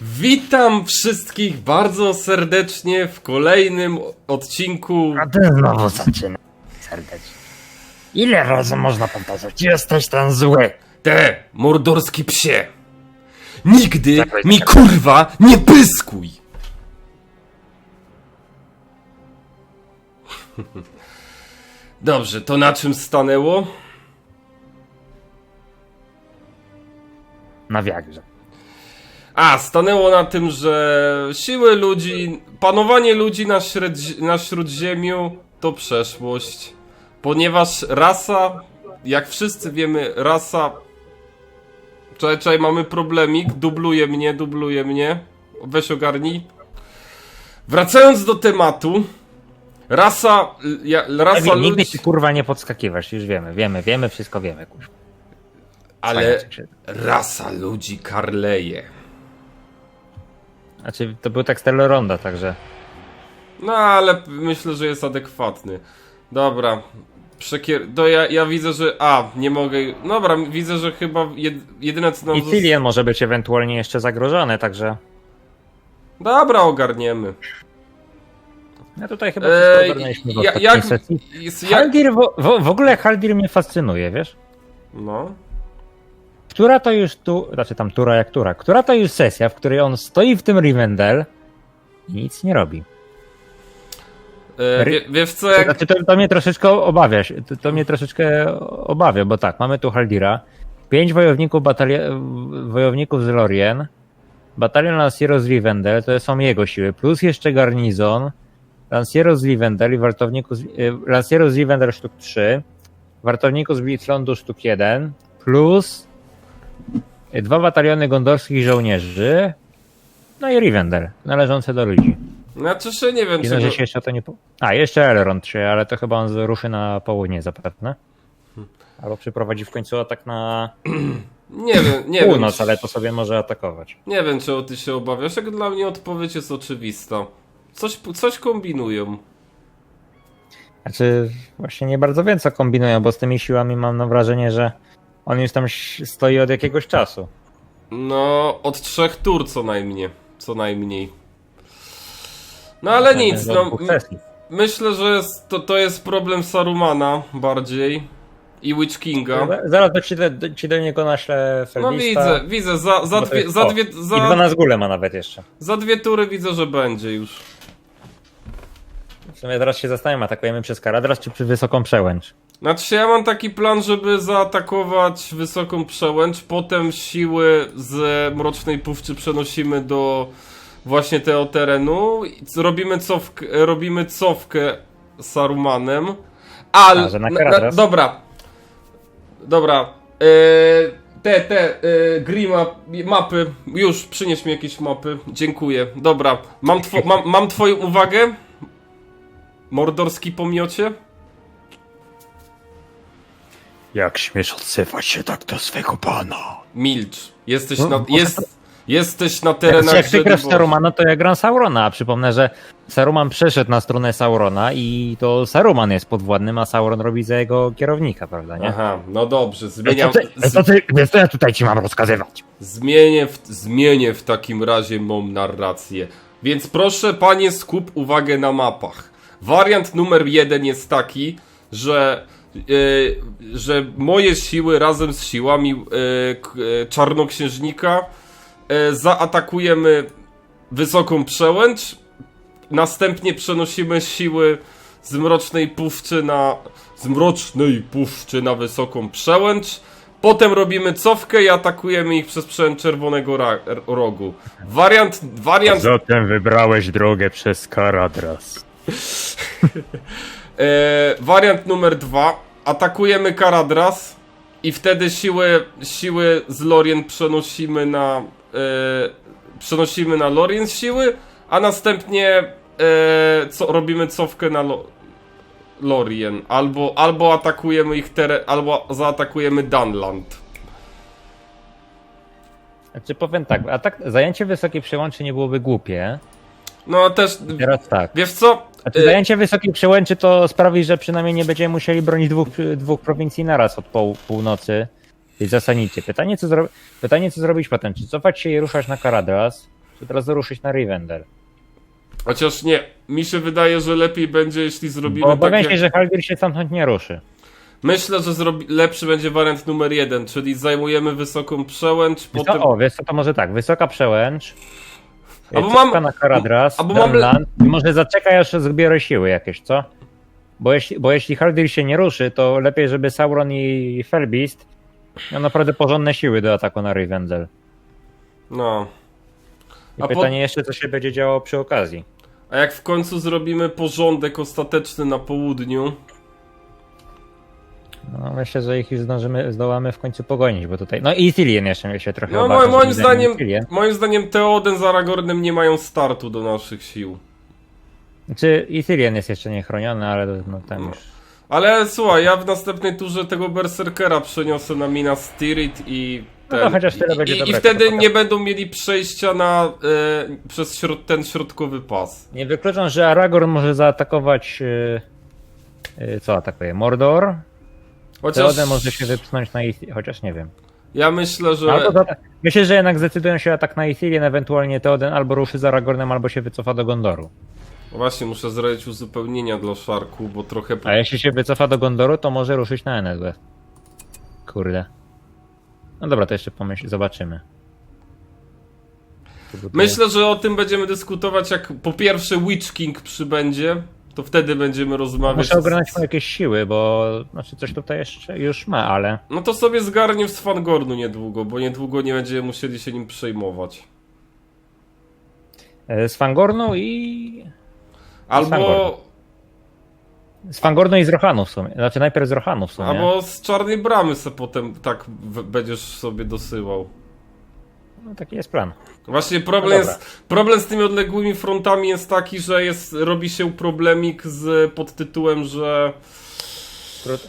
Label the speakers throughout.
Speaker 1: Witam wszystkich bardzo serdecznie w kolejnym odcinku.
Speaker 2: A ty znowu zaczyna serdecznie. Ile razy można powtarzać? Jesteś ten zły.
Speaker 1: Te, mordorski psie! Nigdy
Speaker 2: Zakręć
Speaker 1: mi kurwa nie pyskuj! Dobrze, to na czym stanęło?
Speaker 2: Na wiagrze.
Speaker 1: A, stanęło na tym, że siły ludzi, panowanie ludzi na, średzi- na śródziemiu to przeszłość. Ponieważ rasa, jak wszyscy wiemy, rasa. Czekaj, czekaj, mamy problemik, dubluje mnie, dubluje mnie. Weź ogarnij. Wracając do tematu, rasa, ja, rasa
Speaker 2: Nigdy
Speaker 1: ludzi,
Speaker 2: ci kurwa nie podskakiwasz, już wiemy, wiemy, wiemy, wszystko wiemy, kurwa.
Speaker 1: ale rasa ludzi karleje.
Speaker 2: Znaczy, to był tekst Teleronda, także...
Speaker 1: No, ale myślę, że jest adekwatny. Dobra. Przekier... To ja, ja widzę, że... A, nie mogę... Dobra, widzę, że chyba jed... jedyne co nam...
Speaker 2: I Cillian może być ewentualnie jeszcze zagrożony, także...
Speaker 1: Dobra, ogarniemy.
Speaker 2: Ja tutaj chyba
Speaker 1: Eee,
Speaker 2: ogarnęliśmy w
Speaker 1: ja, jak...
Speaker 2: sesji.
Speaker 1: Jest, jak...
Speaker 2: Haldir, w, w, w ogóle Haldir mnie fascynuje, wiesz?
Speaker 1: No.
Speaker 2: Która to już tu, znaczy tam tura jak tura, która to już sesja, w której on stoi w tym Rivendell i nic nie robi.
Speaker 1: E, wie, wiesz co, jak...
Speaker 2: Znaczy, to, to mnie troszeczkę obawia, to, to mnie troszeczkę obawia, bo tak, mamy tu Haldira, pięć wojowników, batalia- wojowników z Lorien, batalion Lancieros z Rivendell, to są jego siły, plus jeszcze garnizon, Lancieros z Rivendell i wartowników, z- y, Lancieros z Rivendell sztuk 3, wartowników z Blitzlądu sztuk 1, plus dwa bataliony gondorskich żołnierzy, no i Rivendell, należące do ludzi.
Speaker 1: Znaczy, że nie wiem,
Speaker 2: Jedno,
Speaker 1: czy...
Speaker 2: że się jeszcze to nie. A, jeszcze Elrond 3, ale to chyba on ruszy na południe zapewne. Albo przyprowadzi w końcu atak na
Speaker 1: Nie wiem, nie wiem.
Speaker 2: północ,
Speaker 1: czy-
Speaker 2: ale to sobie może atakować.
Speaker 1: Nie wiem, czego ty się obawiasz. Jak dla mnie odpowiedź jest oczywista. Coś, coś kombinują.
Speaker 2: Znaczy, właśnie nie bardzo wiem, co kombinują, bo z tymi siłami mam na wrażenie, że on już tam stoi od jakiegoś czasu.
Speaker 1: No, od trzech tur co najmniej. Co najmniej. No ale nic,
Speaker 2: Od
Speaker 1: no.
Speaker 2: sesji.
Speaker 1: Myślę, że to, to jest problem Sarumana bardziej. I Witch Kinga.
Speaker 2: Zaraz do ci, do, ci do niego naślę
Speaker 1: No widzę, widzę. Za, za, dwie, za, dwie,
Speaker 2: I
Speaker 1: za,
Speaker 2: 12 gule ma nawet jeszcze.
Speaker 1: za dwie tury widzę, że będzie już.
Speaker 2: W sumie teraz się zastanawiam, atakujemy przez Karadras czy przy wysoką przełęcz?
Speaker 1: Znaczy ja mam taki plan, żeby zaatakować wysoką przełęcz, potem siły z Mrocznej Puszczy przenosimy do właśnie tego terenu. Robimy cofkę, robimy cofkę Sarumanem. Ale,
Speaker 2: A, że na
Speaker 1: na,
Speaker 2: Karadras?
Speaker 1: dobra, dobra, e, te, te, e, Grima, mapy, już przynieś mi jakieś mapy, dziękuję, dobra, mam, two, mam, mam twoją uwagę? Mordorski pomiocie?
Speaker 3: Jak śmiesz odzywać się tak do swego pana?
Speaker 1: Milcz. Jesteś
Speaker 2: No,
Speaker 1: na,
Speaker 2: może
Speaker 1: jest, jesteś na terenach
Speaker 2: jak ty grasz
Speaker 1: Żeliborza.
Speaker 2: Sarumana, to ja gram Saurona. A Przypomnę, że Saruman przeszedł na stronę Saurona i to Saruman jest podwładnym, a Sauron robi za jego kierownika, prawda, nie?
Speaker 1: Aha, no dobrze, zmieniam,
Speaker 2: ty, wiesz, co ja tutaj ci mam rozkazywać?
Speaker 1: zmienię, w, zmienię w takim razie mą narrację. Więc proszę panie skup uwagę na mapach. Wariant numer jeden jest taki, że, że moje siły razem z siłami e, e, czarnoksiężnika e, zaatakujemy wysoką przełęcz, następnie przenosimy siły z mrocznej puszczy na z mrocznej puszczy na wysoką przełęcz. Potem robimy cofkę i atakujemy ich przez przełęcz czerwonego rogu. Wariant, wariant,
Speaker 3: Zatem wybrałeś drogę przez Karadras.
Speaker 1: e, wariant numer dwa. Atakujemy Karadras i wtedy siły, siły z Lorien przenosimy na e, przenosimy na Lorien siły, a następnie e, co, robimy cofkę na Lo, Lorien. Albo, albo atakujemy ich teren, albo zaatakujemy Dunland.
Speaker 2: Znaczy powiem tak, a tak zajęcie wysokiej przełęczy nie byłoby głupie.
Speaker 1: No a też,
Speaker 2: Teraz tak.
Speaker 1: wiesz co?
Speaker 2: Znaczy,
Speaker 1: Y,
Speaker 2: zajęcie wysokiej przełęczy to sprawi, że przynajmniej nie będziemy musieli bronić dwóch, dwóch prowincji naraz od pół, północy. Więc zasadnicie. Pytanie co, zro... Pytanie, co zrobić potem? Czy cofać się i ruszać na Karadras? Czy teraz ruszyć na Rivendell?
Speaker 1: Chociaż nie, mi się wydaje, że lepiej będzie, jeśli zrobimy
Speaker 2: Bo obawiam
Speaker 1: tak
Speaker 2: się, że Haldir się stamtąd nie ruszy.
Speaker 1: Myślę, że zrobi... lepszy będzie wariant numer jeden, czyli zajmujemy wysoką przełęcz,
Speaker 2: Potem...
Speaker 1: potem...
Speaker 2: O, wiesz co, to może tak, wysoka przełęcz,
Speaker 1: Albo mam-
Speaker 2: na Karadras,
Speaker 1: albo mam-
Speaker 2: Dunland, może zaczekaj, aż zbiorę siły jakieś, co? Bo jeśli, bo jeśli Haldir się nie ruszy, to lepiej, żeby Sauron i Felbeast miał naprawdę porządne siły do ataku na Rivendell.
Speaker 1: No.
Speaker 2: I
Speaker 1: A po-
Speaker 2: pytanie jeszcze, co się będzie działo przy okazji.
Speaker 1: A jak w końcu zrobimy porządek ostateczny na południu,
Speaker 2: No, myślę, że ich już zdążymy, zdołamy w końcu pogonić, bo tutaj... No i Ithilien jeszcze się trochę
Speaker 1: no
Speaker 2: obawia,
Speaker 1: moim, zdaniem, moim zdaniem Teoden z Aragornem nie mają startu do naszych sił.
Speaker 2: Znaczy, Ithilien jest jeszcze niechroniony, ale no, tam już...
Speaker 1: Ale słuchaj, ja w następnej turze tego Berserkera przeniosę na Minas Tirith i
Speaker 2: No
Speaker 1: ten,
Speaker 2: to chociaż tyle
Speaker 1: i,
Speaker 2: będzie
Speaker 1: i, i wtedy nie będą mieli przejścia na e, przez środ, ten środkowy pas.
Speaker 2: Nie wykluczam, że Aragorn może zaatakować... Yy, yy, co atakuje? Mordor?
Speaker 1: Chociaż
Speaker 2: Teoden może się wypchnąć na Ithilien, chociaż nie wiem.
Speaker 1: ja myślę, że
Speaker 2: Albo za... Myślę, że jednak zdecydują się atak na Ithilien, ewentualnie Teoden albo ruszy z Aragornem, albo się wycofa do Gondoru.
Speaker 1: właśnie muszę zrobić uzupełnienia dla Szarku, bo trochę
Speaker 2: A jeśli się wycofa do Gondoru, to może ruszyć na NSW. Kurde. No dobra, to jeszcze pomyśl, zobaczymy.
Speaker 1: Myślę, że o tym będziemy dyskutować, jak po pierwsze Witch King przybędzie, to wtedy będziemy rozmawiać.
Speaker 2: Muszę ogarnąć
Speaker 1: z-
Speaker 2: mu jakieś siły, bo znaczy coś tutaj jeszcze już ma, ale
Speaker 1: No to sobie zgarnie z Fangornu niedługo, bo niedługo nie będziemy musieli się nim przejmować.
Speaker 2: e, z Fangornu i...
Speaker 1: Albo,
Speaker 2: Fangornu. Z Fangornu i z Rohanu w sumie. Znaczy najpierw z Rohanu w sumie.
Speaker 1: albo z Czarnej Bramy se potem tak będziesz sobie dosyłał.
Speaker 2: No taki jest plan.
Speaker 1: Właśnie problem,
Speaker 2: No
Speaker 1: jest, problem z tymi odległymi frontami jest taki, że jest, robi się problemik z pod tytułem, że,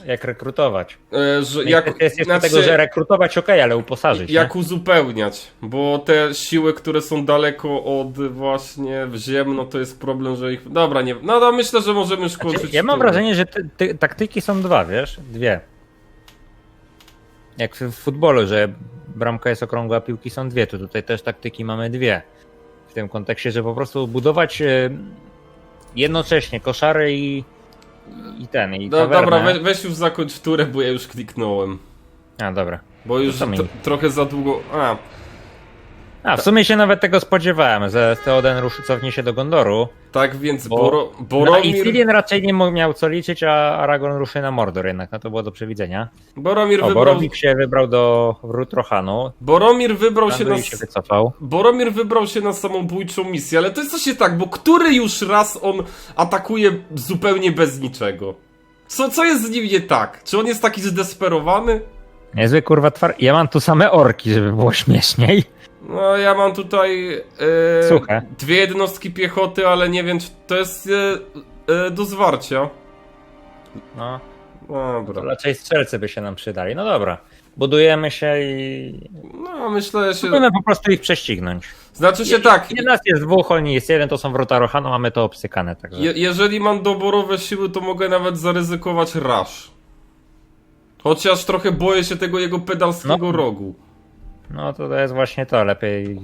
Speaker 2: Jak rekrutować.
Speaker 1: e, że
Speaker 2: Jak,
Speaker 1: jak,
Speaker 2: jest
Speaker 1: znaczy,
Speaker 2: tego, że rekrutować ok, ale uposażyć.
Speaker 1: jak uzupełniać, bo te siły, które są daleko od właśnie w ziem, no to jest problem, że ich... Dobra, nie... No to myślę, że możemy już
Speaker 2: nie? Znaczy, ja mam wrażenie, że ty, ty, taktyki są dwa, wiesz? Dwie. Jak w futbolu, że bramka jest okrągła, a piłki są dwie, to tutaj też taktyki mamy dwie. W tym kontekście, że po prostu budować e, jednocześnie koszary i, i ten, i
Speaker 1: No, dobra, we, weź już zakończ turę, bo ja już kliknąłem.
Speaker 2: A, dobra.
Speaker 1: Bo już
Speaker 2: co mi?
Speaker 1: t- trochę za długo... A,
Speaker 2: A, w sumie się nawet tego spodziewałem, że Theoden ruszy, cofnie się do Gondoru.
Speaker 1: tak więc
Speaker 2: Bo-
Speaker 1: Boro,
Speaker 2: Na
Speaker 1: Boromir...
Speaker 2: Ithilien raczej nie miał co liczyć, a Aragorn ruszy na Mordor jednak, no to było do przewidzenia.
Speaker 1: Boromir
Speaker 2: O,
Speaker 1: wybrał,
Speaker 2: Boromir się wybrał do wrót Rohanu,
Speaker 1: Boromir wybrał się na...
Speaker 2: Się wycofał.
Speaker 1: Boromir wybrał się na samobójczą misję, ale to jest coś nie tak, bo który już raz on atakuje zupełnie bez niczego? Co, co jest z nim nie tak? Czy on jest taki zdesperowany?
Speaker 2: Niezły kurwa twar... Ja mam tu same orki, żeby było śmieszniej.
Speaker 1: No, ja mam tutaj e,
Speaker 2: Suche.
Speaker 1: dwie jednostki piechoty, ale nie wiem, czy to jest e, e, do zwarcia.
Speaker 2: No, to
Speaker 1: Dobra.
Speaker 2: raczej strzelcy by się nam przydali. No dobra. Budujemy się i...
Speaker 1: No, myślę, że się...
Speaker 2: Spróbujemy po prostu ich prześcignąć.
Speaker 1: Znaczy się tak,
Speaker 2: Nie nas jest dwóch, oni jest jeden, to są wrota Rohanu, mamy to obsykane, także...
Speaker 1: je, jeżeli mam doborowe siły, to mogę nawet zaryzykować rasz. Chociaż trochę boję się tego jego pedalskiego
Speaker 2: No.
Speaker 1: rogu.
Speaker 2: No to, to jest właśnie to, lepiej...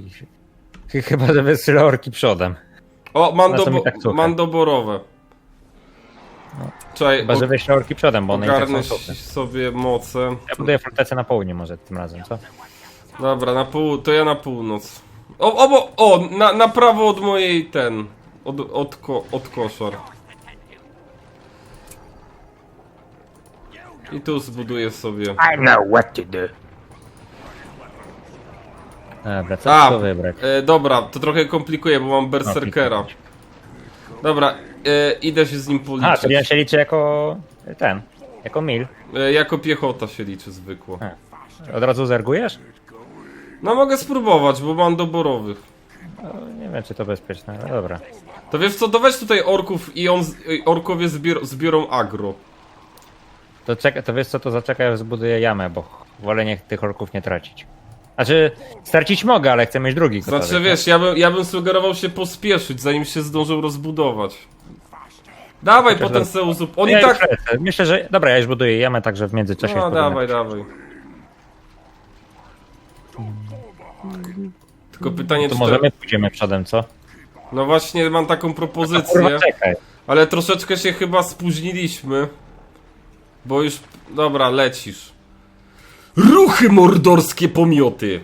Speaker 2: Chyba, że wystrzelę orki przodem.
Speaker 1: O,
Speaker 2: i tak suche.
Speaker 1: mam doborowe. Czekaj,
Speaker 2: Chyba, że orki przodem, bo one i tak
Speaker 1: sobie moce.
Speaker 2: Ja buduję fortecę na południe może tym razem, co?
Speaker 1: Dobra, na pół, to ja na północ. O, obo, o na, na prawo od mojej ten. Od, od, ko, od koszar. I tu zbuduję sobie.
Speaker 3: I know what to do.
Speaker 2: Dobra, co
Speaker 1: A,
Speaker 2: tu wybrać?
Speaker 1: e, dobra, to trochę komplikuje, bo mam berserkera. Dobra, e, idę się z nim
Speaker 2: A,
Speaker 1: policzyć.
Speaker 2: czyli on się liczy jako ten, jako mil.
Speaker 1: E, jako piechota się liczy zwykło.
Speaker 2: Od razu zergujesz?
Speaker 1: No mogę spróbować, bo mam doborowych.
Speaker 2: No, nie wiem, czy to bezpieczne, ale dobra.
Speaker 1: To wiesz co, to weź tutaj orków i on, z- i orkowie zbior, zbiorą agro.
Speaker 2: To, czeka, to wiesz co, to zaczekaj, aż zbuduję jamę, bo wolę niech tych orków nie tracić. Znaczy, stracić mogę, ale chcę mieć drugi gotowy.
Speaker 1: Znaczy wiesz, ja bym, ja bym sugerował się pospieszyć, zanim się zdążył rozbudować. Dawaj
Speaker 2: Chociaż
Speaker 1: potem
Speaker 2: raz-
Speaker 1: se uzup... On
Speaker 2: ja
Speaker 1: i tak...
Speaker 2: lecę. Myślę, że... Dobra, ja już buduję jamę, także w międzyczasie...
Speaker 1: No dawaj, dawaj. Tylko pytanie,
Speaker 2: To
Speaker 1: czy
Speaker 2: może my pójdziemy przodem, co?
Speaker 1: No właśnie, mam taką
Speaker 2: Kurwa,
Speaker 1: propozycję,
Speaker 2: czekaj.
Speaker 1: ale troszeczkę się chyba spóźniliśmy. Bo już... Dobra, lecisz. Ruchy mordorskie pomioty!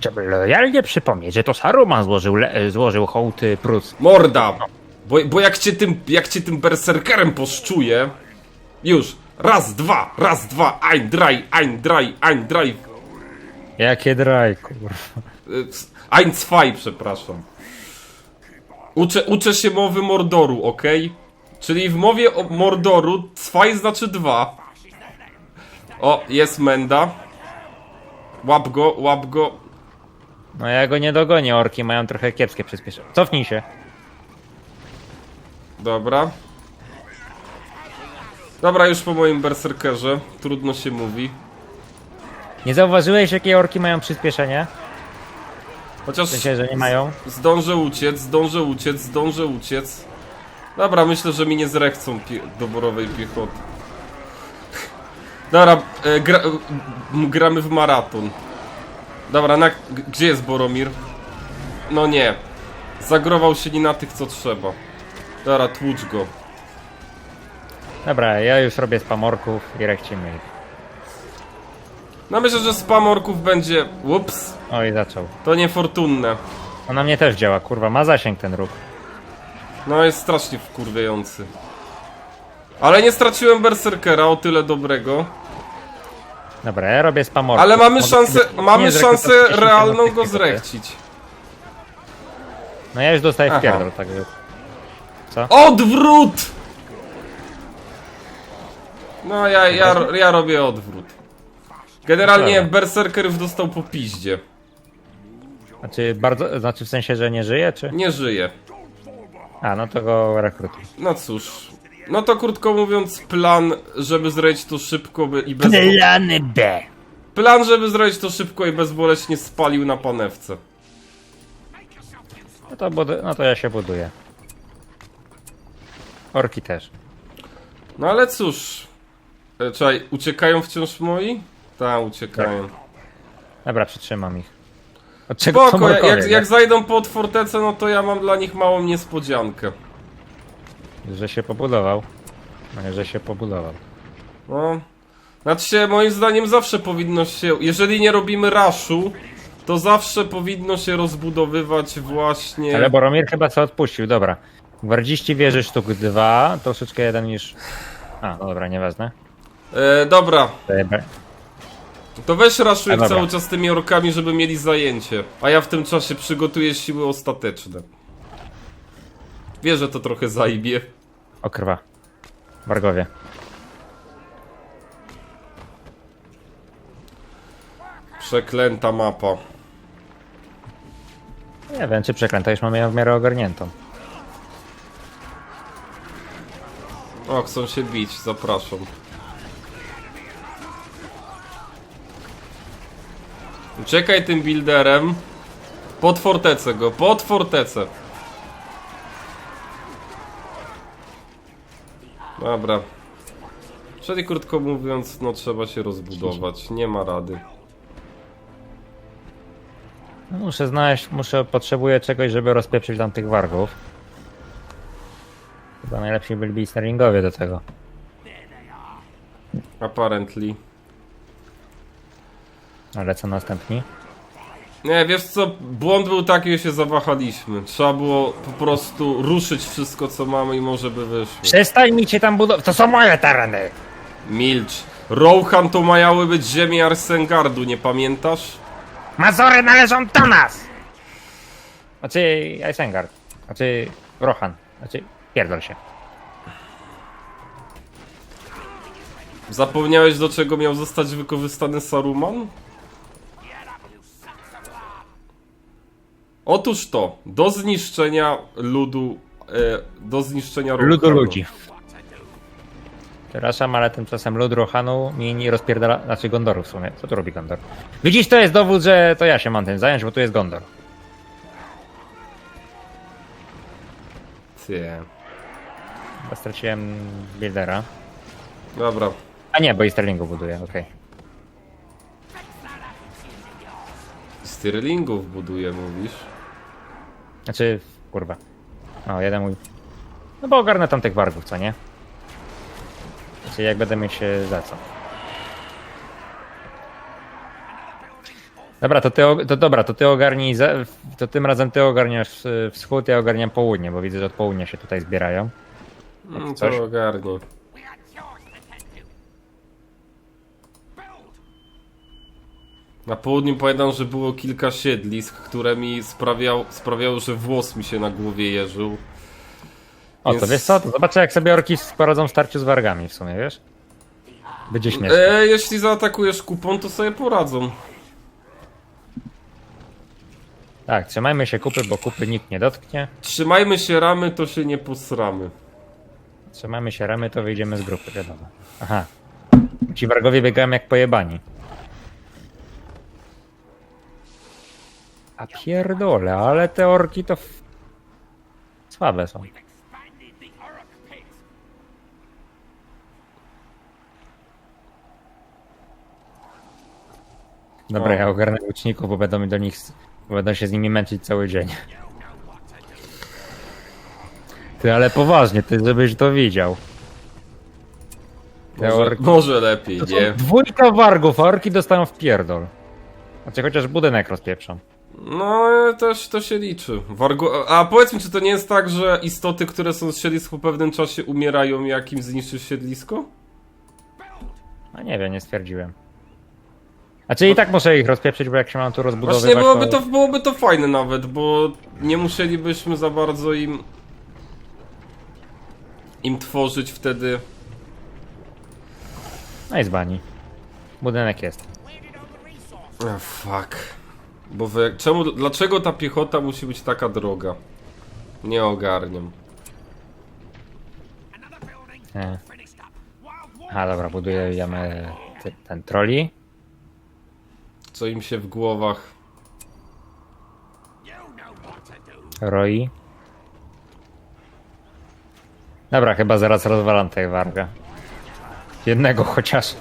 Speaker 2: Trzeba lojalnie przypomnieć, że to Saruman złożył, le- złożył hołd y, Prus.
Speaker 1: Morda! Bo, bo jak cię tym, jak cię tym berserkerem poszczuję... Już! Raz, dwa, raz, dwa, ein, drei, ein, drei, ein, drei,
Speaker 2: Jakie draj, kurwa.
Speaker 1: y, ein, zwei, przepraszam. Uczę, uczę się mowy Mordoru, ok? Czyli w mowie o Mordoru zwei znaczy dwa. O, jest Menda. Łap go, łap go.
Speaker 2: No ja go nie dogonię, orki mają trochę kiepskie przyspieszenie. Cofnij się.
Speaker 1: Dobra. Dobra, już po moim berserkerze. Trudno się mówi.
Speaker 2: Nie zauważyłeś, jakie orki mają przyspieszenie?
Speaker 1: Chociaż
Speaker 2: sensie, że nie mają?
Speaker 1: zdążę uciec, zdążę uciec, zdążę uciec. Dobra, myślę, że mi nie zrechcą pie doborowej piechoty. Dobra, e, gra gramy w maraton. Dobra, na, gdzie jest Boromir? No nie. Zagrował się nie na tych, co trzeba. Dobra, tłucz go.
Speaker 2: Dobra, ja już robię spam orków i rechcimy ich.
Speaker 1: No myślę, że spam orków będzie... Ups,
Speaker 2: Oj, zaczął.
Speaker 1: to niefortunne.
Speaker 2: On na mnie też działa, kurwa, ma zasięg ten róg.
Speaker 1: No jest strasznie wkurwiający. Ale nie straciłem berserkera, o tyle dobrego.
Speaker 2: Dobra, ja robię spam orków.
Speaker 1: Ale mamy szansę, mamy szansę realną go zrechcić.
Speaker 2: No ja już dostaję
Speaker 1: Aha.
Speaker 2: w pierdol, także...
Speaker 1: Odwrót! No ja, ja, ja robię odwrót. Generalnie
Speaker 2: Dobra.
Speaker 1: berserkerów dostał po piździe.
Speaker 2: Znaczy, bardzo, znaczy w sensie, że nie żyje, czy?
Speaker 1: Nie żyje.
Speaker 2: A, no to go rekrutuj.
Speaker 1: No cóż. No to krótko mówiąc, plan, żeby zrobić to szybko by- i bez...
Speaker 2: Plany B.
Speaker 1: Plan, żeby zrobić to szybko i bezboleśnie spalił na panewce.
Speaker 2: No to, budu- no to ja się buduję. Orki też.
Speaker 1: No ale cóż. E, Czekaj, uciekają wciąż moi? Tak, uciekają.
Speaker 2: Dobra, przytrzymam ich. Od czego
Speaker 1: Spoko, jak, jak,
Speaker 2: nie?
Speaker 1: jak zajdą pod fortecę, no to ja mam dla nich małą niespodziankę.
Speaker 2: Że się pobudował. No, że się pobudował.
Speaker 1: No. Znaczy się, moim zdaniem zawsze powinno się, jeżeli nie robimy raszu, to zawsze powinno się rozbudowywać właśnie...
Speaker 2: Ale Boromir chyba co odpuścił, dobra. Gwardziści wieży sztuk dwa, troszeczkę jeden niż... A, no dobra, nieważne.
Speaker 1: E, dobra,
Speaker 2: Dobra.
Speaker 1: To weź raszuj
Speaker 2: A, dobra.
Speaker 1: cały czas tymi orkami, żeby mieli zajęcie. A ja w tym czasie przygotuję siły ostateczne. Wiesz, że to trochę zajbie.
Speaker 2: O krwa. Wargowie.
Speaker 1: Przeklęta mapa.
Speaker 2: Nie wiem, czy przeklęta, już mamy ją w miarę ogarniętą.
Speaker 1: O, chcą się bić, zapraszam. Uciekaj tym builderem. Pod fortecę go, pod fortecę. Dobra. Czyli krótko mówiąc, no trzeba się rozbudować. Nie ma rady.
Speaker 2: Muszę znaleźć, muszę, potrzebuję czegoś, żeby rozpieprzyć tam tych wargów. Chyba najlepsi byliby Sterlingowie do tego.
Speaker 1: Apparently.
Speaker 2: Ale co następni?
Speaker 1: Nie, wiesz co, błąd był taki, że się zawahaliśmy. Trzeba było po prostu ruszyć wszystko, co mamy i może by wyszło.
Speaker 2: Przestań mi cię tam budować, to są moje tereny!
Speaker 1: Milcz. Rohan to majały być ziemi Arsengardu, nie pamiętasz?
Speaker 2: Mazory należą do nas! Znaczy, Isengard. Znaczy, Rohan. Znaczy, pierdol się.
Speaker 1: Zapomniałeś do czego miał zostać wykorzystany Saruman? Otóż to, do zniszczenia ludu, e, do zniszczenia.
Speaker 2: Ludu ludzi. Przepraszam, ale tymczasem lud Rohanu mi nie rozpierdala, znaczy Gondoru w sumie. Co tu robi Gondor? Widzisz, to jest dowód, że to ja się mam tym zająć, bo tu jest Gondor.
Speaker 1: Ty.
Speaker 2: Bo straciłem buildera.
Speaker 1: Dobra.
Speaker 2: A nie, bo i Sterlingu buduję, okej.
Speaker 1: Stirlingów buduje, mówisz?
Speaker 2: Znaczy, kurwa. No, jeden mój. No bo ogarnę tam tych wargów, co nie? Znaczy, jak będę mieć za co. Dobra, to ty, o- to dobra, to ty ogarnij, za, to tym razem ty ogarniasz e, wschód, ja ogarniam południe, bo widzę, że od południa się tutaj zbierają. Coś?
Speaker 1: to ogarnie. Na południu pamiętam, że było kilka siedlisk, które mi sprawiał, sprawiały, że włos mi się na głowie jeżył.
Speaker 2: O, to
Speaker 1: Więc-
Speaker 2: wiesz co, to zobaczę jak sobie orki poradzą w starciu z wargami w sumie, wiesz? Będzie śmieszne.
Speaker 1: E, jeśli zaatakujesz kupon, to sobie poradzą.
Speaker 2: Tak, trzymajmy się kupy, bo kupy nikt nie dotknie.
Speaker 1: Trzymajmy się ramy, to się nie posramy.
Speaker 2: Trzymamy się ramy, to wyjdziemy z grupy, wiadomo. Aha. Ci wargowie biegają jak pojebani. A pierdole, ale te orki to... f- Słabe są. Dobra, ja ogarnę łuczników, bo będą mi do nich... Bo będą się z nimi męczyć cały dzień. Ty, ale poważnie, ty żebyś to widział. Te
Speaker 1: Może,
Speaker 2: orki...
Speaker 1: może lepiej,
Speaker 2: To są
Speaker 1: nie?
Speaker 2: dwójka wargów, a orki dostają w pierdol. Znaczy chociaż budynek rozpieprzą.
Speaker 1: No, też to się liczy. Wargo... A powiedz mi, czy to nie jest tak, że istoty, które są z siedlisk po pewnym czasie umierają, jak im zniszczysz siedlisko?
Speaker 2: No nie wiem, nie stwierdziłem. Znaczy i tak muszę ich rozpieprzyć, bo jak się mam tu rozbudowywać,
Speaker 1: Właśnie byłoby
Speaker 2: to...
Speaker 1: to, byłoby to fajne nawet, bo nie musielibyśmy za bardzo im im tworzyć wtedy.
Speaker 2: No i z bani. Budynek jest.
Speaker 1: Oh, fuck. Bo wy... czemu, dlaczego ta piechota musi być taka droga? Nie ogarniam.
Speaker 2: Nie. A dobra, budujemy ten troli.
Speaker 1: Co im się w głowach.
Speaker 2: Roi. Dobra, chyba zaraz rozwalam tej warga. Jednego chociaż.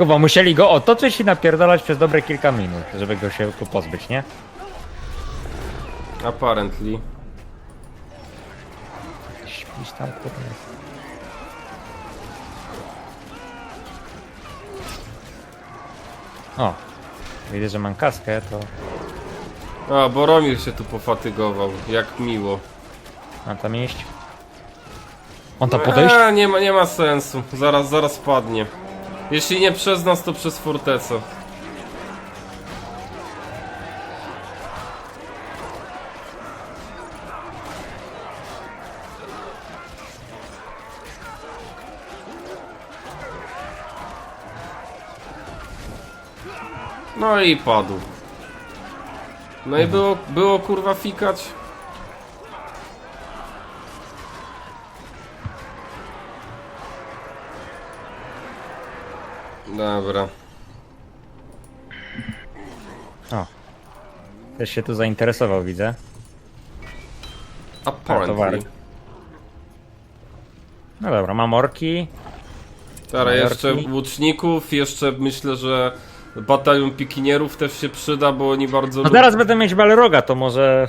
Speaker 2: Kuba, musieli go otoczyć i napierdalać przez dobre kilka minut, żeby go się tu pozbyć, nie?
Speaker 1: Apparently.
Speaker 2: Śpisz tam, kurde. O, widzę, że mam kaskę, to
Speaker 1: A, Boromir się tu pofatygował. Jak miło.
Speaker 2: mam tam iść. On tam podejść?
Speaker 1: A, nie ma, nie ma sensu. Zaraz, zaraz padnie. Jeśli nie przez nas, to przez fortecę. No i padł. No i było, było kurwa fikać. Dobra.
Speaker 2: O. Też się tu zainteresował, widzę.
Speaker 1: Apparently.
Speaker 2: warto. No dobra, mam orki.
Speaker 1: Teraz
Speaker 2: Majorki.
Speaker 1: jeszcze łuczników, jeszcze myślę, że batalion pikinierów też się przyda, bo oni bardzo
Speaker 2: No teraz będę mieć Balroga, to może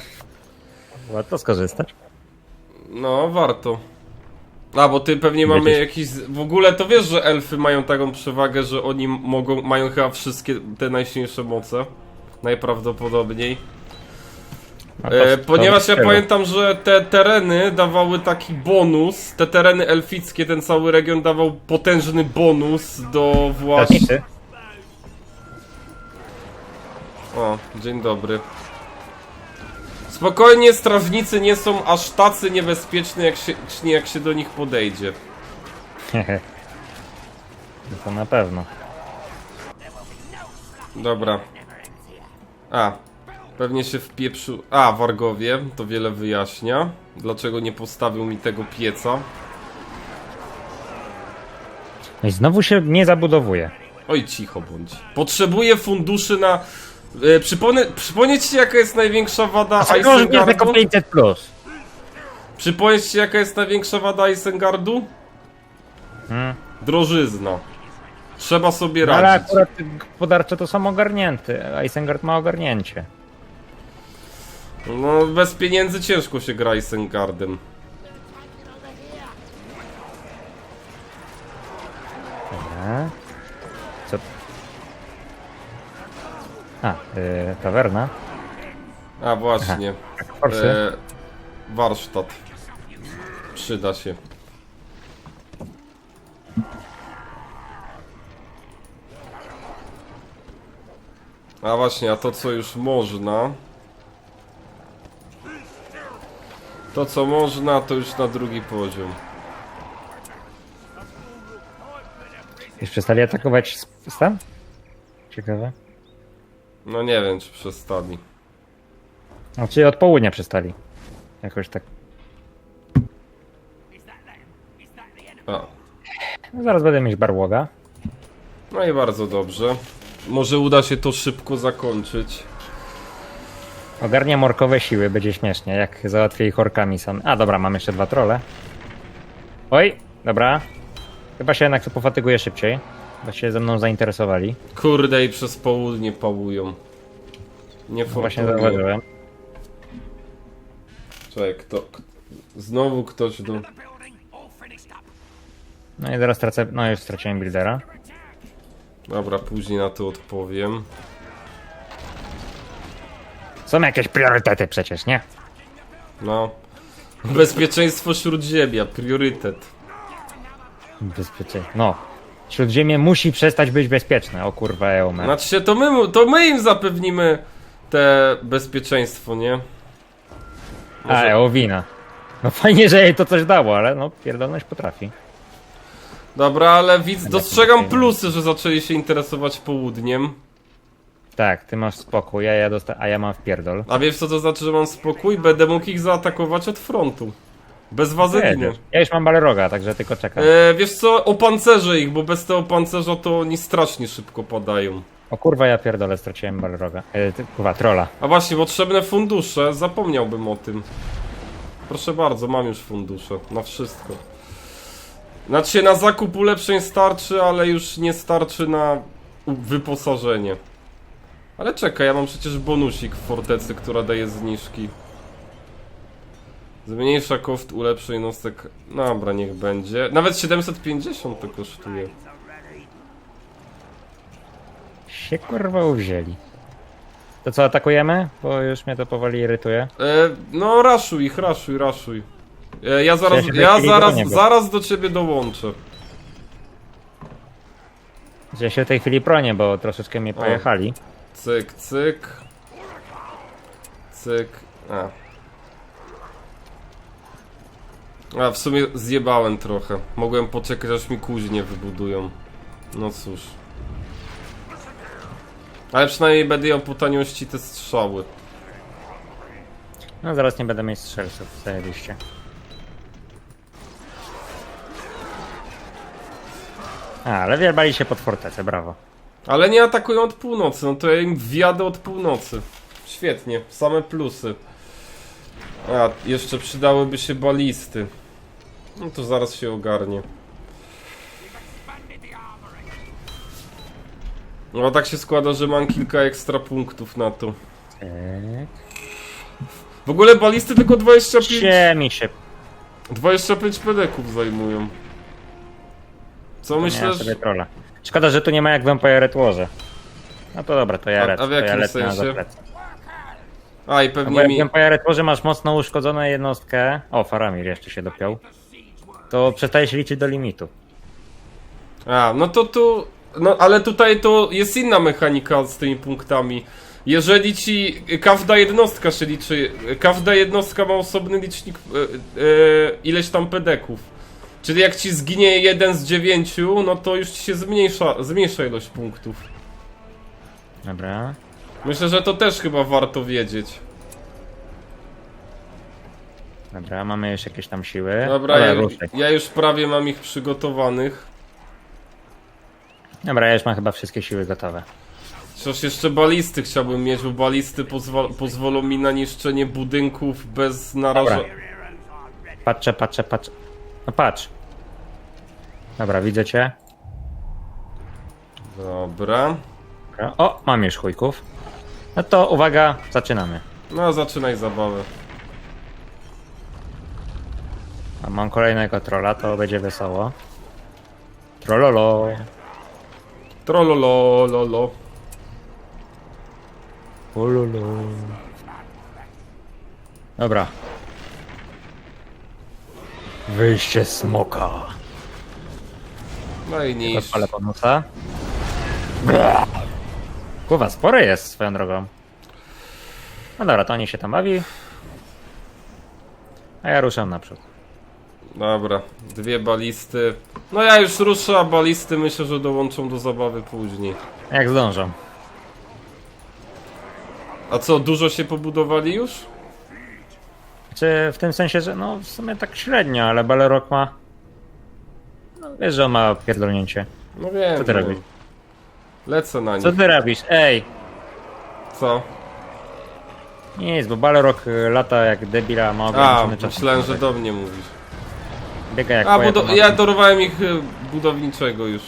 Speaker 2: warto skorzystać.
Speaker 1: No, warto. A, bo ty pewnie mamy
Speaker 2: Wiecie-
Speaker 1: jakiś... W ogóle to wiesz, że elfy mają taką przewagę, że oni mogą, mają chyba wszystkie te najsilniejsze moce. Najprawdopodobniej. E, ponieważ ja pamiętam, że te tereny dawały taki bonus, te tereny elfickie, ten cały region dawał potężny bonus do właśnie... O, dzień dobry. Spokojnie, strażnicy nie są aż tacy niebezpieczni, jak się, jak się do nich podejdzie.
Speaker 2: To na pewno.
Speaker 1: Dobra. A, pewnie się wpieprzył... A, Wargowie, to wiele wyjaśnia. Dlaczego nie postawił mi tego pieca?
Speaker 2: No i znowu się nie zabudowuje.
Speaker 1: Oj, cicho bądź. Potrzebuję funduszy na... E, przypomnę, przypomnieć ci jaka jest największa wada
Speaker 2: Dlaczego jest tylko
Speaker 1: Isengardu?
Speaker 2: 500 plus?
Speaker 1: Przypomnieć ci jaka jest największa wada Isengardu?
Speaker 2: Hmm.
Speaker 1: Drożyzna. Trzeba sobie
Speaker 2: No, ale
Speaker 1: radzić.
Speaker 2: akurat gospodarcze to są ogarnięte. a Isengard ma ogarnięcie.
Speaker 1: No, bez pieniędzy ciężko się gra Isengardem.
Speaker 2: Dobra. Co? A, yy, tawerna.
Speaker 1: A właśnie.
Speaker 2: Forsy.
Speaker 1: E, warsztat. Przyda się. A właśnie, a to co już można. To co można, to już na drugi poziom.
Speaker 2: Już przestali atakować stan? Ciekawe.
Speaker 1: No nie wiem, czy przestali.
Speaker 2: Znaczy od południa przestali. Jakoś tak.
Speaker 1: A.
Speaker 2: No, zaraz będę mieć barłoga.
Speaker 1: No i bardzo dobrze. Może uda się to szybko zakończyć.
Speaker 2: Ogarnia morkowe siły, będzie śmiesznie, jak załatwię ich orkami sam. A dobra, mam jeszcze dwa trole. Oj, dobra. Chyba się jednak pofatyguję szybciej, bo się ze mną zainteresowali.
Speaker 1: Kurde i przez południe pałują. Nie
Speaker 2: Właśnie zauważyłem.
Speaker 1: Czekaj, kto, k- Znowu ktoś do...
Speaker 2: No i zaraz tracę, no już straciłem buildera.
Speaker 1: Dobra, później na to odpowiem.
Speaker 2: Są jakieś priorytety przecież, nie?
Speaker 1: No. Bezpieczeństwo śródziemia, priorytet.
Speaker 2: Bezpiecznie. No. Śródziemie musi przestać być bezpieczne. O kurwa, Eumer.
Speaker 1: Znaczy się, to my, to my im zapewnimy te bezpieczeństwo, nie?
Speaker 2: A, Eowina. No fajnie, że jej to coś dało, ale no pierdolność potrafi.
Speaker 1: Dobra, ale widz, dostrzegam plusy, że zaczęli się interesować południem.
Speaker 2: Tak, ty masz spokój, a ja, dosta- a ja mam wpierdol.
Speaker 1: A wiesz co to znaczy, że mam spokój? Będę mógł ich zaatakować od frontu. Bez wazeliny.
Speaker 2: Jedziesz. Ja już mam balroga, także tylko czekam.
Speaker 1: E, wiesz co, opancerzę ich, bo bez tego opancerza to oni strasznie szybko padają.
Speaker 2: O kurwa, ja pierdolę, straciłem balroga. E, ty- kurwa, trolla.
Speaker 1: A właśnie, potrzebne fundusze, zapomniałbym o tym. Proszę bardzo, mam już fundusze, na wszystko. Znaczy na zakup ulepszeń starczy, ale już nie starczy na wyposażenie. Ale czekaj, ja mam przecież bonusik w fortecy, która daje zniżki. Zmniejsza koszt ulepszeń nosek. Dobra, niech będzie. Nawet 750 to kosztuje.
Speaker 2: Się kurwa uwzięli. To co, atakujemy? Bo już mnie to powoli irytuje.
Speaker 1: E, no, raszuj ich, raszuj, raszuj. E, ja zaraz,
Speaker 2: Ja się
Speaker 1: ja
Speaker 2: chwili
Speaker 1: zaraz,
Speaker 2: bo-
Speaker 1: zaraz do ciebie dołączę.
Speaker 2: Ja się w tej chwili bronię, bo troszeczkę mnie pojechali.
Speaker 1: Cyk, cyk. Cyk. A. A, w sumie zjebałem trochę. Mogłem poczekać, aż mi kuźnie wybudują. No cóż. Ale przynajmniej będę miał po taniości te strzały.
Speaker 2: No zaraz nie będę mieć strzelców, zajebiście. A, ale wierbali się pod fortecę, brawo.
Speaker 1: Ale nie atakują od północy, no to ja im wjadę od północy. Świetnie, same plusy. A, jeszcze przydałyby się balisty. No to zaraz się ogarnie. No tak się składa, że mam kilka ekstra punktów na to.
Speaker 2: Tak.
Speaker 1: W ogóle balisty tylko 25,
Speaker 2: Ziemi się.
Speaker 1: 25 pedeków zajmują. Co myślisz?
Speaker 2: sobie trolla. Szkoda, że tu nie ma jak Vampire Tworze. No to dobra, to ja
Speaker 1: A-
Speaker 2: lecę.
Speaker 1: a w
Speaker 2: to ja
Speaker 1: jakim
Speaker 2: lecę na
Speaker 1: sensie?
Speaker 2: zaplecę.
Speaker 1: A i
Speaker 2: No
Speaker 1: pewnie
Speaker 2: jak
Speaker 1: mi...
Speaker 2: w Vampire Tworze masz mocno uszkodzoną jednostkę. O, Faramir jeszcze się dopiął. To przestaje się liczyć do limitu.
Speaker 1: A, no to tu. No ale tutaj to jest inna mechanika z tymi punktami. Jeżeli ci każda jednostka się liczy, każda jednostka ma osobny licznik e, e, ileś tam pedeków. Czyli jak ci zginie jeden z dziewięciu, no to już ci się zmniejsza, zmniejsza ilość punktów.
Speaker 2: Dobra.
Speaker 1: Myślę, że to też chyba warto wiedzieć.
Speaker 2: Dobra, mamy już jakieś tam siły.
Speaker 1: Dobra, ja,
Speaker 2: ruszaj.
Speaker 1: ja już prawie mam ich przygotowanych.
Speaker 2: Dobra, ja już mam chyba wszystkie siły gotowe.
Speaker 1: Chociaż jeszcze balisty chciałbym mieć, bo balisty pozwol pozwolą mi na niszczenie budynków bez narażenia.
Speaker 2: Patrzę, patrzę, patrzę. No patrz. Dobra, widzę cię.
Speaker 1: Dobra.
Speaker 2: Dobra. O, mam już chujków. No to uwaga, zaczynamy.
Speaker 1: No, zaczynaj zabawę.
Speaker 2: A mam kolejnego trolla, to będzie wesoło. Trollolo.
Speaker 1: Trololo, lolo.
Speaker 2: Ululu. Dobra. Wyjście smoka.
Speaker 1: No i niż.
Speaker 2: Odpalę ponusa. Kurwa, spory jest swoją drogą. No dobra, to oni się tam bawi. A ja ruszam naprzód.
Speaker 1: Dobra, dwie balisty. No ja już ruszę, a balisty myślę, że dołączą do zabawy później.
Speaker 2: Jak zdążą.
Speaker 1: A co, dużo się pobudowali już?
Speaker 2: Czy w tym sensie, że no w sumie tak średnio, ale Balerok ma... No wiesz, że on ma pierdolnięcie.
Speaker 1: No wiem.
Speaker 2: Co ty
Speaker 1: no.
Speaker 2: robisz?
Speaker 1: Lecę na nich.
Speaker 2: Co ty robisz? Ej!
Speaker 1: Co?
Speaker 2: Nic, bo Balerok y, lata jak debila, ma
Speaker 1: A,
Speaker 2: ograniczony czas.
Speaker 1: myślałem, że do mnie mówisz.
Speaker 2: Biega jak
Speaker 1: A, budo-
Speaker 2: po
Speaker 1: ja dorwałem ich y, budowniczego już.